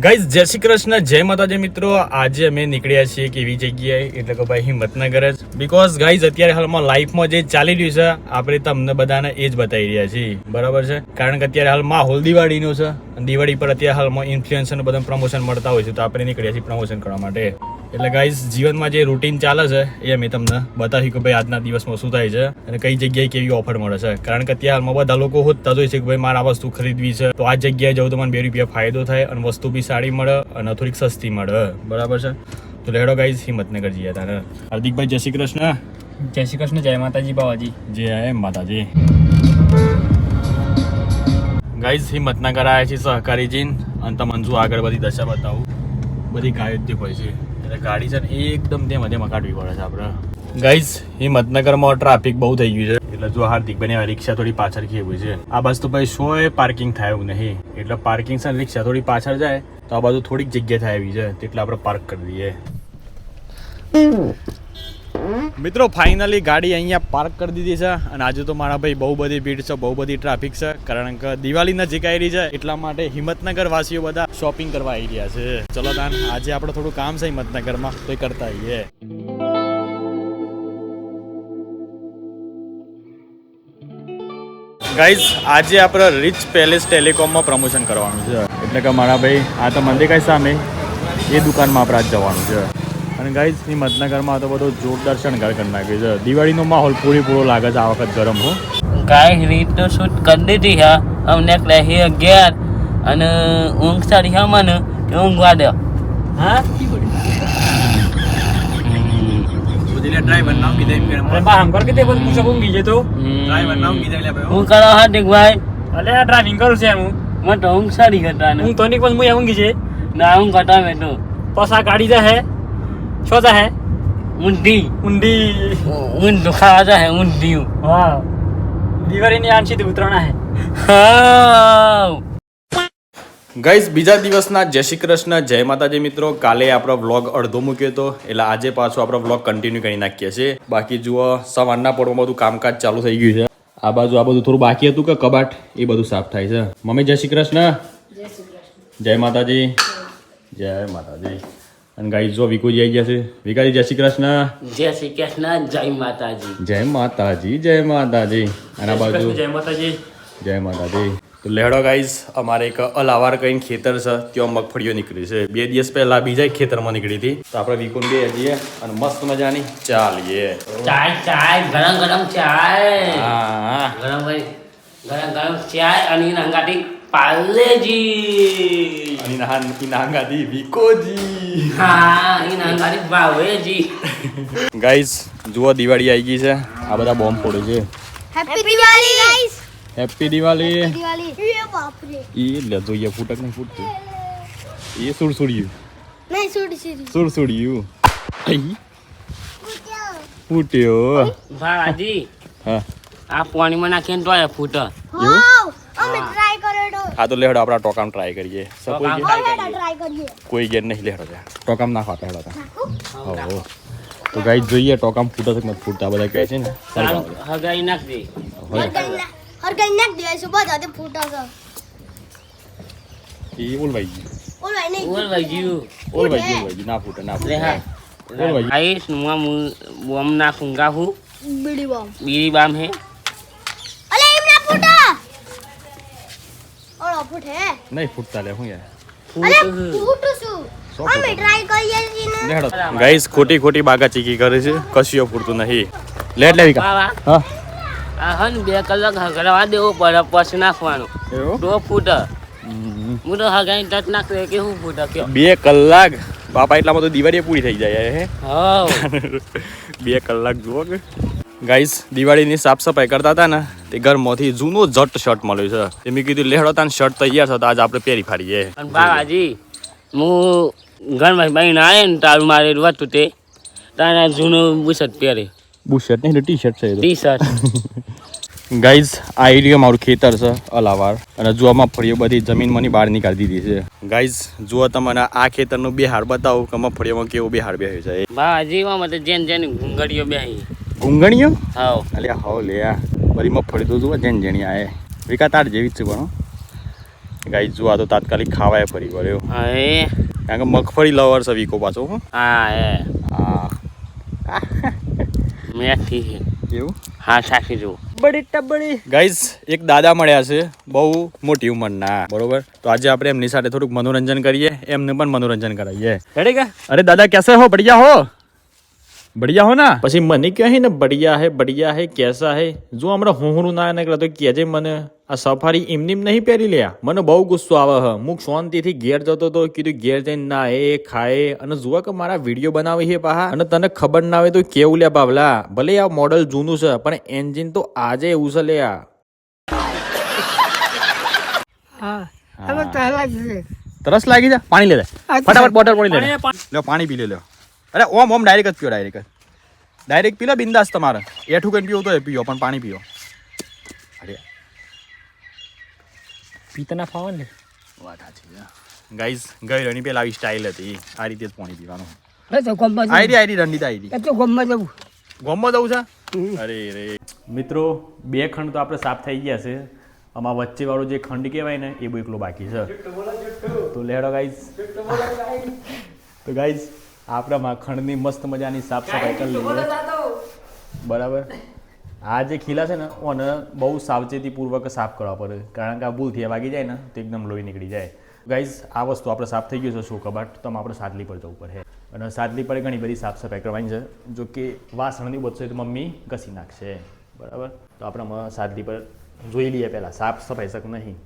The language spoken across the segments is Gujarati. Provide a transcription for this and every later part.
ગાઈઝ જય શ્રી કૃષ્ણ, જય માતાજી મિત્રો. આજે અમે નીકળ્યા છીએ કે એવી જગ્યાએ, એટલે કે ભાઈ હિંમતનગર જ. બીકોઝ ગાઈઝ અત્યારે હાલમાં લાઈફમાં જે ચાલી રહ્યું છે, આપણે તમને બધાને એ જ બતાવી રહ્યા છીએ. બરાબર છે? કારણ કે અત્યારે હાલ માહોલ દિવાળીનો છે. દિવાળી પર અત્યારે હાલમાં ઇન્ફ્લુએન્સર બધા પ્રમોશન મળતા હોય છે, તો આપણે નીકળ્યા છીએ પ્રમોશન કરવા માટે. એટલે ગાઈઝ જીવનમાં જે રૂટીન ચાલે છે એ મેં તમને બતાવ્યું કે ભાઈ આજના દિવસમાં શું થાય છે અને કઈ જગ્યાએ કેવી ઓફર મળે છે. કારણ કે ત્યાં બધા લોકો હોતા જ હોય છે કે ભાઈ મારે આ વસ્તુ ખરીદવી છે. તો આ જગ્યાએ જવું તો મને બે રૂપિયા ફાયદો થાય અને વસ્તુ બી સારી મળે અને થોડીક સસ્તી મળે. બરાબર છે? તો લેડો ગાઈઝ હિંમતનગર જઈએ તારે. હાર્દિકભાઈ જય શ્રી કૃષ્ણ. જય શ્રી કૃષ્ણ જય માતાજી બાવાજી. જય એમ માતાજી. ગાઈઝ હિંમતનગર આવ્યા છીએ સહકારી જીન અને તમને આગળ બધી દશા બતાવું. બધી ગાયો જ હોય છે. એટલે ગાડી છે ને એકદમ તે મધ્યમાં કાઢવી પડે છે આપણે. ગાઈઝ હિંમતનગરમાં ટ્રાફિક બહુ થઈ ગયું છે. એટલે જો હાર્દિક બને રિક્ષા થોડી પાછળ ખેવું છે. આ બસ તો ભાઈ શોએ પાર્કિંગ થાય એવું નહીં. એટલે પાર્કિંગ છે રિક્ષા થોડી પાછળ જાય, તો આ બાજુ થોડીક જગ્યા થાય એવી છે. તેટલે આપણે પાર્ક કરી દઈએ. મિત્રો ફાઇનલી ગાડી અહીંયા પાર્ક કરી દીધી છે અને આજે તો મારા ભાઈ બહુ બધી ભીડ છે, બહુ બધી ટ્રાફિક છે, કારણ કે દિવાળી નજીક આવી રહી છે, એટલા માટે હિંમતનગર વાસીઓ બધા શોપિંગ કરવા આવી રહ્યા છે. ચલો દાન આજે આપણે થોડું કામ છે હિંમતનગરમાં, તો કરતા આવીએ. ગાઈઝ આજે આપણે રિચ પેલેસ ટેલિકોમમાં પ્રમોશન કરવાનું છે. એટલે કે મારા ભાઈ, આ તો મંદિર કઈ સામે? એ દુકાનમાં આપણે આજ જવાનું છે. અને ગાઈઝ હિંમતનગરમાં તો બધો જોરદાર શણગાર કરી નાખ્યો છે. દિવાળીનો માહોલ પૂરેપૂરો લાગે છે આ વખત ગરમ હો. કાંઈ રીતનું શૂટ કરી દીધી હા. અમને રહી અગિયાર અને ઊંઘ સારી હા મને કે ઊંઘવા દે. હા? ડ્રાઈવર નામ કીધે બા કર કે પૂછો ઊંઘી જતો. નામ કીધે હું. કરો હા ભાઈ. અલે આ ડ્રાઇવિંગ કરું છે હું. મને તો ઊંઘ સારી કરતા હું તો ની પણ હું ઊંઘી છે. ના ઊંઘ કરતા મેં તો બસ આ ગાડી જા ઊંધી દુખાવા ઊંધી વાહ દિવાળીની ઉતરાણા હે ગાઈઝ બીજા દિવસના જય શ્રી કૃષ્ણ જય માતાજી મિત્રો. કાલે આપણો વ્લોગ અડધો મૂક્યો હતો એટલે આજે પાછો આપણો વ્લોગ કન્ટિન્યુ કરી નાખીએ છીએ. બાકી જુઓ સવારના પડમાં બધું કામકાજ ચાલુ થઈ ગયું છે. આ બાજુ આ બધું થોડું બાકી હતું કે કબાટ એ બધું સાફ થાય છે. મમ્મી જય શ્રી કૃષ્ણ. જય માતાજી. જય માતાજી. અને ગાઈ જો વિકુજી આવી ગયા છે. વિકાજી જય શ્રી કૃષ્ણ. જય શ્રી કૃષ્ણ જય માતાજી. જય માતાજી જય માતાજી. અને આ બાજુ જય માતાજી. જય માતાજી. તો લેહડો ગાઈઝ અમારે એક અલાવાર કઈ ખેતર છે ત્યાં મગફળીઓ નીકળી છે. બે દિવસ પહેલા બીજા ખેતરમાં નીકળી હતી. તો આપણે વિકુન બે જઈએ અને મસ્ત મજાની ચા લઈએ ચાય ચાય ગરમ ગરમ ચાય. હા. ગરમ ગરમ ગરમ ચાય અને એના હંગાથી પાર્લેજી અને ના નાંગાથી વિકોજી હા એના હંગાથી ભાવેજી ગાઈઝ જુઓ દિવાળી આવી ગઈ છે આ બધા બોમ્બ ફોડે છે happy Diwali guys happy Diwali Diwali એ બાપરે એ લે જોઈએ ફૂટક નહીં ફૂટતું એ સુડસુડ્યું નહીં છોડી છોડી સુડસુડ્યું આઈ ફૂટ્યો ભાજી હા આ પાણીમાં નાખીને તોય ફૂટ ટ્રાય કર્યો તો હા તો લેહડો આપણા ટોકામ ટ્રાય કરીએ. સપોઝ ટોકામ. હવે ટ્રાય કરીએ. કોઈ ગેર નહીં લેહડો જા ટોકામ નાખો આપણે હેડો તા હો તો ગાઈ જોઈએ ટોકામ ફૂટે છે કે નથી ફૂટતા? બધા કહે છે ને. સારું હગાઈ નાખજે હવે હર કઈ નાખ. દે છે બધા તે ફૂટા છે. એ ઓલવાઈ ગયું. ઓલવાય નહીં. બોલ ભાઈજી ઓલવાઈ ગયું ઓલવાઈ ગયું. ના ફૂટે ના રે હા. ફૂટે ઓલવાઈ ગયું. આઈશ હું બોમ નાખુંગા હું બીડી બોમ. બીરી બામ હે અલે એમ ના ફૂટા ઓળો ફૂટ? હે નહીં ફૂટતા લે હું યાર. ગાઈસ ખોટી ખોટી બાગા ચીકી કરે છે. કશીઓ ફૂટતું નહીં. લેટ લેવી કા બાવા હા. બે કલાક હગડવા દેવું પડે પછી નાખવાનું. એવું? તો ફૂટ. હું તો હગાઈ ટચ નાખ કે હું ફૂટ કયો. બે કલાક? બાપા એટલામાં તો દિવાળી પૂરી થઈ જાય હે. બે કલાક જુઓ કે. ગાઈસ દિવાળીની સાફ સફાઈ કરતા હતા ને તે ઘરમાંથી જૂનો જટ શર્ટ મળ્યો છે. તે મેં કીધું લેહડો તાન શર્ટ તૈયાર છે તો આજે આપણે પહેરી ફાડીએ. અને બાવાજી હું ઘરમાં બહેન આવે ને તારું મારે હતું તે. તારા જૂનું બુશર્ટ પહેરે. બુશર્ટ નહીં ટી શર્ટ છે ટી શર્ટ ગાઈઝ આ એરિયા મારું ખેતર છે અલાવાર અને જો આમાં ફળીઓ બધી જમીનમાંની બહાર નીકાળી દીધી છે. ગાઈઝ જુઓ તમને આ ખેતરનું બિહાર બતાવું કે મગફળીઓમાં કેવો બિહાર બેહ્યું છે એમાં તો જેન જેની ઘૂંઘડીઓ બેહી. ઘૂંગણીઓ હાવ અલ્યા હો લે આ. બધી મગફળી તો જુઓ જેન જેણી આ વિકા તાર જેવી જ છે પણ ગાઈ જુઓ તો તાત્કાલિક ખાવાય ફરી વળ્યો હા કારણ કે મગફળી લવર છે વિકો પાછો હો. હા એ. હા. મેથી છે. એવું? હા સાચી જુઓ. બડી ટબડી ગાઈઝ એક દાદા મળ્યા છે બહુ મોટી ઉંમરના. બરોબર? તો આજે આપણે એમની સાથે થોડુંક મનોરંજન કરીએ એમને પણ મનોરંજન કરાવીએ. અરે દાદા કેસે હો? બઢિયા હો? બઢિયા હો ના પછી મને કહે ને બઢિયા હે બઢિયા હે કેસા હે? જો હમણાં હું હું ના નીકળે તો કહેજે મને આ સફારી એમની નહીં પહેરી લ્યા. મને બહુ ગુસ્સો આવે હ. મુક શાંતિથી ઘેર જતો તો કીધું ઘેર જઈને ના એ ખાય. અને જુઓ કે મારા વીડિયો બનાવે છે પાહા. અને તને ખબર ના આવે તો કેવું લ્યા બાવલા. ભલે આ મોડલ જૂનું છે પણ એન્જિન તો આજે એવું છે લ્યા. તરસ લાગી જા. પાણી લે લે ફટાફટ બોટલ પાણી લે લે પાણી પી લે લો અરે ઓમ ઓમ ડાયરેક્ટ જ પીઓ ડાયરેક્ટ ડાયરેક્ટ પી લો બિંદાસ તમારે. એઠું કંઈ પીવો તો એ પીઓ પણ પાણી પીઓ. અરે. પીતના ફાવન ને? વાત સાચી છે. ગાઈઝ ગઈ રણી પેલા આવી સ્ટાઇલ હતી. આ રીતે જ પાણી પીવાનું. ID ID Ranjit ID. એ જવું ગોમમાં જવું છે? અરે રે. મિત્રો બે ખંડ તો આપણે સાફ થઈ ગયા છે. આમાં વચ્ચે વાળો જે ખંડ કહેવાય ને એ બહુ એકલો બાકી છે. તો લેડો ગાઈઝ તો ગાઈઝ આપણે માખણની મસ્ત મજાની સાફ સફાઈ કરી લઈએ બરાબર. આ જે ખીલા છે ને ઓને બહુ સાવચેતીપૂર્વક સાફ કરવા પડે. કારણ કે આ ભૂલથી વાગી જાય ને તો એકદમ લોહી નીકળી જાય. ગાઈઝ આ વસ્તુ આપણે સાફ થઈ ગયું છે શું કબાટ તો આપણે સાદલી પર જવું પડે. અને સાદલી પર ઘણી બધી સાફ સફાઈ કરવાની છે. જો કે વાસણની બચશે તો મમ્મી ઘસી નાખશે. બરાબર? તો આપણે સાદલી પર જોઈ લઈએ પહેલાં. સાફ સફાઈ શક નહીં.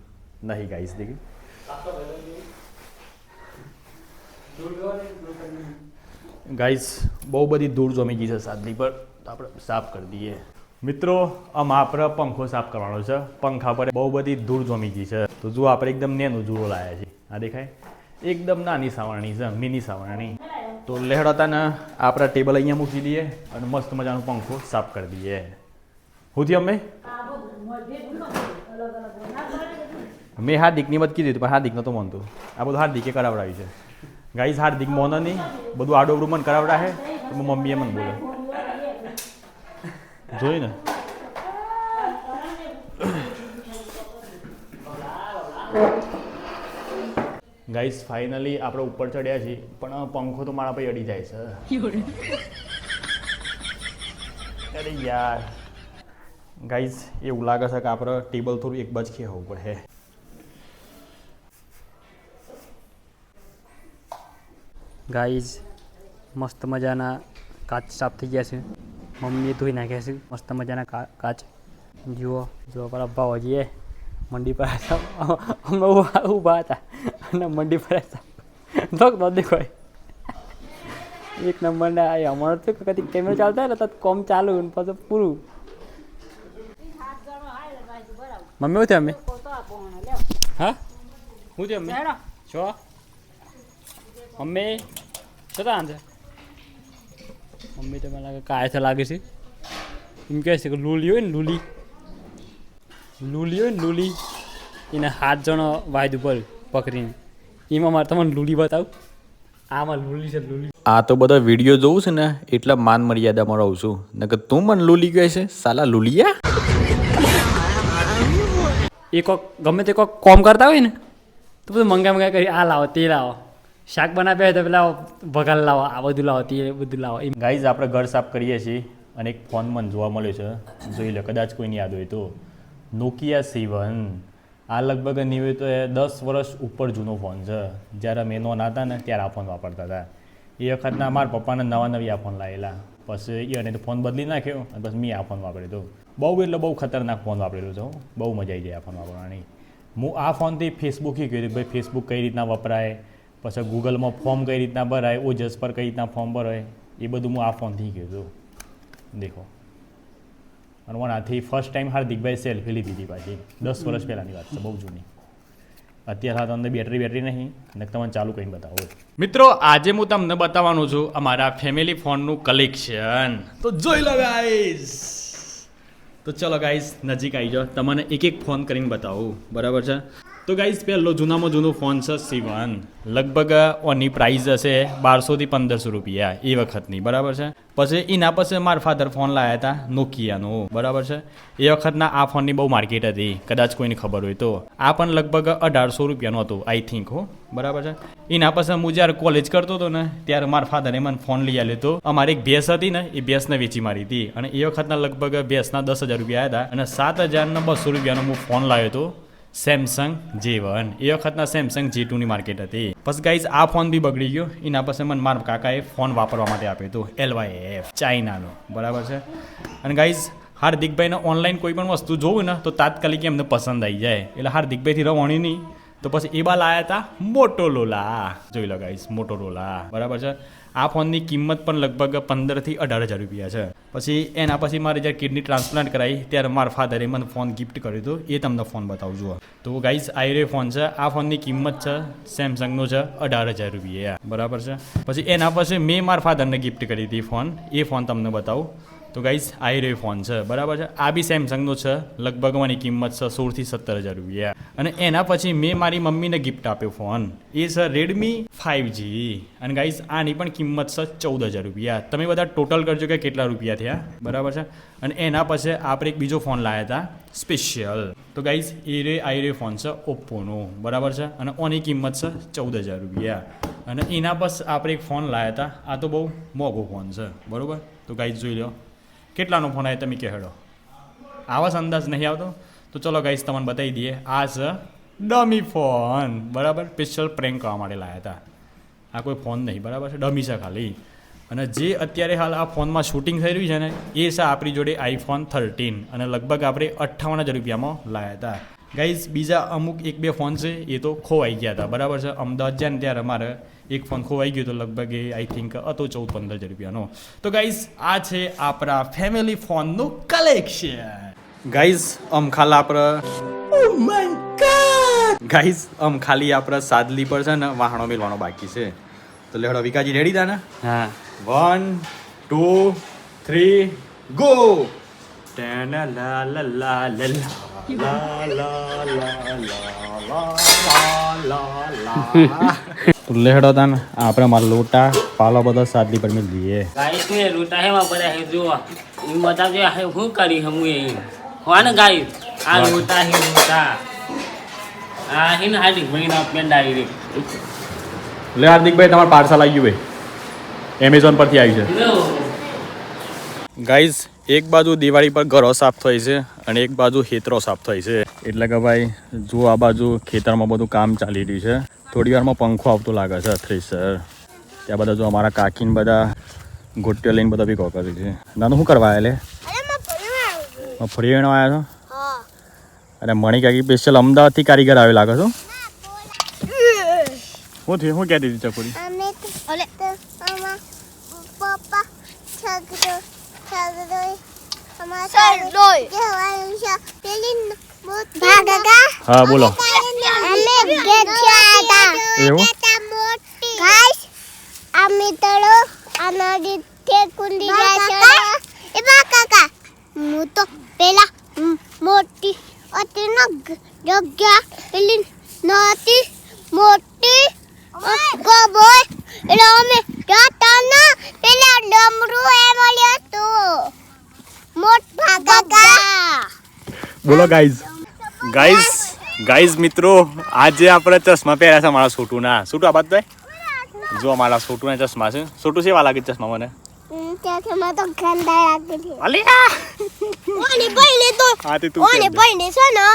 નહીં ગાઈઝ દેખી ગાઈઝ બહુ બધી ધૂળ જમી ગઈ છે સાદલી પર, તો આપણે સાફ કરી દઈએ. મિત્રો આમ આપણે પંખો સાફ કરવાનો છે. પંખા પર બહુ બધી ધૂળ જમી ગઈ છે. તો જુઓ, આપણે એકદમ નેનું જુઓ લાવ્યા છે. આ દેખાય? એકદમ નાની સાવરણી છે, મિની સાવરણી. તો લહેડતાને આપણા ટેબલ અહીંયા મૂકી દઈએ અને મસ્ત મજાનો પંખો સાફ કરી દઈએ. હું થયું અમે મેં હાર્દિકની વાત કીધી હતી, પણ હાર્દિક નતો મનતું આ બધું હાર્દિકે કરાવડાવ્યું છે. ગાઈઝ હાર્દિક મોન નહીં બધું આડોબડું મને કરાવડા હે, તો મમ્મીએ મને બોલે. જોઈ ને? ગાઈઝ ફાઇનલી આપણે ઉપર ચડ્યા છીએ, પણ પંખો તો મારા પર અડી જાય છે. અરે યાર. ગાઈઝ એવું લાગે છે કે આપણે ટેબલ થોડું એક બાજુ ખેવું પડે. ગાઈઝ મસ્ત મજાના કાચ સાફ થઈ ગયા છે. મમ્મીએ ધોઈ નાખ્યા છે. મસ્ત મજાના કાચ. જુઓ જુઓ પર અબ્બા હજીએ. મંડી પર. અમે ઊભા હતા. અને મંડી પર હતા. ધોક તો દેખો એક નંબરના એ અમારો તો કદી કેમેરો ચાલતા હોય ને તો કોમ ચાલુ ને પછી પૂરું. મમ્મી હું થયું અમે હા? હું થયું અમે છો? મમ્મી તાન છે? મમ્મી તો મને લાગે કાય છે લાગે છે. એમ કહે છે કે લૂલી હોય ને લૂલી. લૂલી હોય ને લૂલી એને હાથ જણો વાયદ ઉપર પકડીને. એમાં મારે તમને લૂલી બતાવું. આમાં લૂલી છે લૂલી. આ તો બધા વીડિયો જોઉં છે ને એટલા માન મર્યાદામાં રહું છું. નકર તું મને લુલી કહે છે સાલા લુલિયા? એ કોક ગમે તે કોક કોમ કરતા હોય ને તો બધું મંગા મંગા કરી આ લાવો તે લાવો. શાક બનાવ્યા હોય તો પેલા ભગાલ લાવો આ બધું લાવો, તે બધું લાવો. એમ. ગાઈઝ આપણે ઘર સાફ કરીએ છીએ અને એક ફોન મને જોવા મળ્યો છે. જોઈ લો, કદાચ કોઈને યાદ હોય તો. Nokia seven. આ લગભગ નહીં હોય તો એ દસ વર્ષ ઉપર જૂનો ફોન છે. જ્યારે અમે નોના હતા ને, ત્યારે આ ફોન વાપરતા હતા. એ વખતના મારા પપ્પાને નવા નવી આ ફોન લાવેલા પછી એને તો ફોન બદલી નાખ્યો અને પછી મેં આ ફોન વાપર્યો હતો બહુ એટલે બહુ ખતરનાક ફોન વાપરેલો છે બહુ મજા આવી જાય આ ફોન વાપરવાની. હું આ ફોનથી ફેસબુક કર્યું કે ભાઈ ફેસબુક કઈ રીતના વપરાય? પછી ગૂગલમાં ફોર્મ કઈ રીતના ભરાય, ઓજસ પર કઈ રીતના ફોર્મ ભરાય, એ બધું હું આ ફોનથી ગયો હતું દેખો. અને આથી ફર્સ્ટ ટાઈમ હાર્દિકભાઈ સેલ્ફી લીધી હતી પાછી. દસ વર્ષ પહેલાંની વાત છે, બહુ જૂની. અત્યારે હા અંદર બેટરી બેટરી નહીં અને તમને ચાલુ કરીને બતાવો. મિત્રો, આજે હું તમને બતાવવાનું છું અમારા ફેમિલી ફોનનું કલેક્શન તો જોઈ લો ગાઈઝ તો ચલો ગાઈઝ નજીક આવી જાઓ. તમને એક એક ફોન કરીને બતાવું. બરાબર છે? તો ગાઈઝ પહેલો જૂનામાં જૂનો ફોન છે સીવન લગભગ ઓની પ્રાઇસ હશે બારસોથી પંદરસો રૂપિયા એ વખતની, બરાબર છે? પછી એના પછી મારા ફાધર ફોન લાવ્યા હતા નોકિયાનો બરાબર છે? એ વખતના આ ફોનની બહુ માર્કેટ હતી, કદાચ કોઈને ખબર હોય તો. આ પણ લગભગ અઢારસો રૂપિયાનો હતો આઈ થિંક હો, બરાબર છે? એના પછી હું જ્યારે કોલેજ કરતો હતો ને, ત્યારે મારા ફાધરે મને ફોન લઈ આવ્યો હતો. અમારી એક ભેંસ હતી ને, એ ભેંસને વેચી મારી હતી. અને એ વખતના લગભગ ભેંસના દસ હજાર રૂપિયા આવ્યા હતા. અને સાત હજારના બસો રૂપિયાનો હું ફોન લાવ્યો હતો. સેમસંગ જે વન એ વખતના સેમસંગ જે ટુની માર્કેટ હતી. પછી ગાઈઝ આ ફોન બી બગડી ગયો. એના પછી મને મારા કાકાએ ફોન વાપરવા માટે આપ્યો હતો એલવાય એફ ચાઇનાનો બરાબર છે? અને ગાઈઝ હાર્દિકભાઈને ઓનલાઈન કોઈ પણ વસ્તુ જોવું ને, તો તાત્કાલિક એમને પસંદ આવી જાય. એટલે હાર્દિકભાઈથી રવાણી નહીં. તો પછી એ બા લાયા હતા મોટોલોલા જોઈ લો ગાઈઝ મોટોલોલા બરાબર છે? આ ફોનની કિંમત પણ લગભગ પંદરથી અઢાર હજાર રૂપિયા છે. પછી એના પછી મારે જ્યારે કિડની ટ્રાન્સપ્લાન્ટ કરાવી ત્યારે મારા ફાધરે મને ફોન ગિફ્ટ કર્યો હતો. એ તમને ફોન બતાવજો તો ગાઈઝ આઈરે ફોન છે. આ ફોનની કિંમત છે સેમસંગનો છે અઢાર હજાર રૂપિયા. બરાબર છે? પછી એના પછી મેં મારા ફાધરને ગિફ્ટ કરી હતી ફોન. એ ફોન તમને બતાવું. તો ગાઈઝ આઈરે ફોન છે. બરાબર છે? આ બી સેમસંગનો છે. લગભગ મારી કિંમત છે સોળથી સત્તર હજાર રૂપિયા. અને એના પછી મેં મારી મમ્મીને ગિફ્ટ આપ્યો ફોન એ છે રેડમી ફાઇવ જી અને ગાઈઝ આની પણ કિંમત છે ચૌદ હજાર રૂપિયા. તમે બધા ટોટલ કરજો કે કેટલા રૂપિયા થયા. બરાબર છે? અને એના પછી આપણે એક બીજો ફોન લાવ્યા હતા સ્પેશિયલ તો ગાઈઝ એ રે આઈ રે ફોન છે ઓપ્પોનો બરાબર છે? અને ઓની કિંમત છે ચૌદ હજાર રૂપિયા. અને એના બસ આપણે એક ફોન લાવ્યા હતા. આ તો બહુ મોંઘો ફોન છે. બરાબર? તો ગાઈઝ જોઈ લો. કેટલાનો ફોન આવે તમે કહેડો આવા જ અંદાજ નહીં આવતો? તો ચલો ગાઈસ તમને બતાવી દઈએ. આ છે ડમી ફોન. બરાબર? સ્પેશિયલ પ્રેન્ક કરવા માટે લાવ્યા હતા. આ કોઈ ફોન નહીં, બરાબર છે? ડમી છે ખાલી. અને જે અત્યારે હાલ આ ફોનમાં શૂટિંગ થઈ રહ્યું છે ને, એ છે આપણી જોડે આઈફોન થર્ટીન અને લગભગ આપણે અઠ્ઠાવન હજાર રૂપિયામાં લાવ્યા હતા. ગાઈઝ બીજા અમુક એક બે ફોન છે એ તો ખોવાઈ ગયા હતા. બરાબર છે? અમદાવાદ જ્યાં ત્યારે અમારે એક ફોન ખોવાઈ ગયો હતો લગભગ એ આઈ થિંક હતો ચૌદ પંદર હજાર રૂપિયાનો તો ગાઈઝ આ છે આપણા ફેમિલી ફોનનું કલેક્શન ગાઈઝ અમ ખાલા આપણે ગાઈઝ અમ ખાલી આપણે oh સાદલી પર છે ને વાહણો મેળવાનો બાકી છે. તો લેડો વિકાજી રેડી તા ને? હા. One two three go ten લા લા લા લા લેડો તા ને આપણે મારા લોટા પાલો બધો સાદલી પર મેં દઈએ ગાય શું લોટા હે બધા હે જો એ બતાવજો હે હું કરી હમું એ? હોન ગાય આ લોટા હે લોટા. આ હે ને હાડી ભાઈ ના પેન ડારી રે લે હાર્દિકભાઈ તમારું પાર્સલ આવી ગયું ભાઈ. એમેઝોન પરથી આવ્યું છે. ગાઈઝ એક બાજુ દિવાળી પર ઘરો સાફ થઈ છે અને એક બાજુ ખેતરો સાફ થઈ છે. એટલે કે ભાઈ જો આ બાજુ ખેતરમાં બધું કામ ચાલી રહ્યું છે. થોડી વારમાં પંખો આવતો લાગે છે થ્રેસર. ત્યાં બધા જો અમારા કાકીને બધા ગોટ્યો લઈને બધા ભેગો કરે છે. નાનું શું કરવા એટલે ફરી વેણો આવ્યા છો. અરે મણી કાકી સ્પેશિયલ અમદાવાદથી કારીગર આવે લાગે છો? શું થયું? શું કહેતી હતી ચકોરી? પપ્પા હા બોલો એવું আমি তোর আমাদের কুંડી જાય એ બા કાકા હું તો પેલા મોટી હતી ન જગ્યા પેલી નહોતી મોટી ગબોય એટલે અમે રાત પેલા ડમરું એ મળ્યો તો. મોટ ભાગા બોલો ગાઈઝ ગાઈઝ ગાઈઝ મિત્રો આજે આપણે ચશ્મા પહેર્યા છે મારા છોટુના છોટુ આ બાદ જો મારા છોટુના ચશ્મા છે. છોટુ સેવા લાગે ચશ્મા મને? ત્યાંથી મેં તો ગંદા લાગે છે. અલ્યા ઓની ભાઈને તો તું ઓની ભાઈને છે ને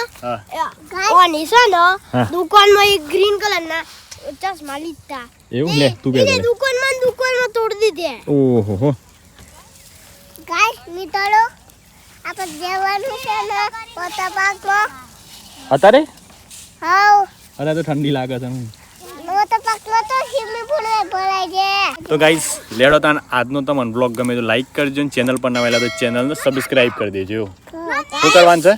ઓની છે ને દુકાનમાં એક ગ્રીન કલર ના ચશ્મા લીધા એવું લે તું લે દુકાનમાં દુકાનમાં તોડી દીધે ઓહો હો ગાઈસ મિત્રો આપણે જવાનું છે ને પોતા પાકમાં અત્યારે હાઉ અરે તો ઠંડી લાગે છે હું તો ગાઈઝ લેડો તાન આજનો તમને બ્લોગ ગમે તો લાઈક કરજો ને ચેનલ પર નવા તો ચેનલને સબસ્ક્રાઇબ કરી દેજો શું કરવાનું છે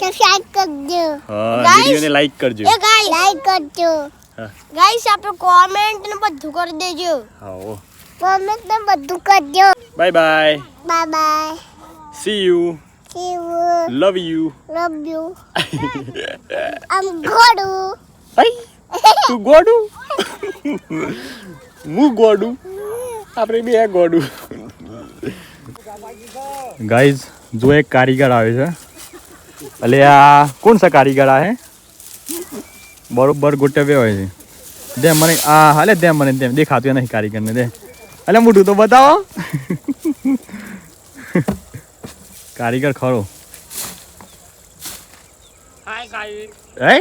સબસ્ક્રાઇબ કરજો હા. વિડીયોને લાઈક કરજો લાઈક કરજો. ગાઈસ આપણે કોમેન્ટ ને બધું કરી દેજો હા કોમેન્ટ ને બધું કરજો bye bye bye bye see you you. Love you Love you. I'm Godu. તું ગોડું હું ગોડું આપણે બે ગોડું ગાઈઝ જો એક કારીગર આવે છે એટલે આ કોણ સા કારીગર આ હે બરોબર ગોઠવ્યો હોય છે. દે મને આ હાલે દે મને તેમ દેખાતું નથી કારીગરને દે. એટલે મોઢું તો બતાવો. કારીગર ખરો. હાય કાઈ એ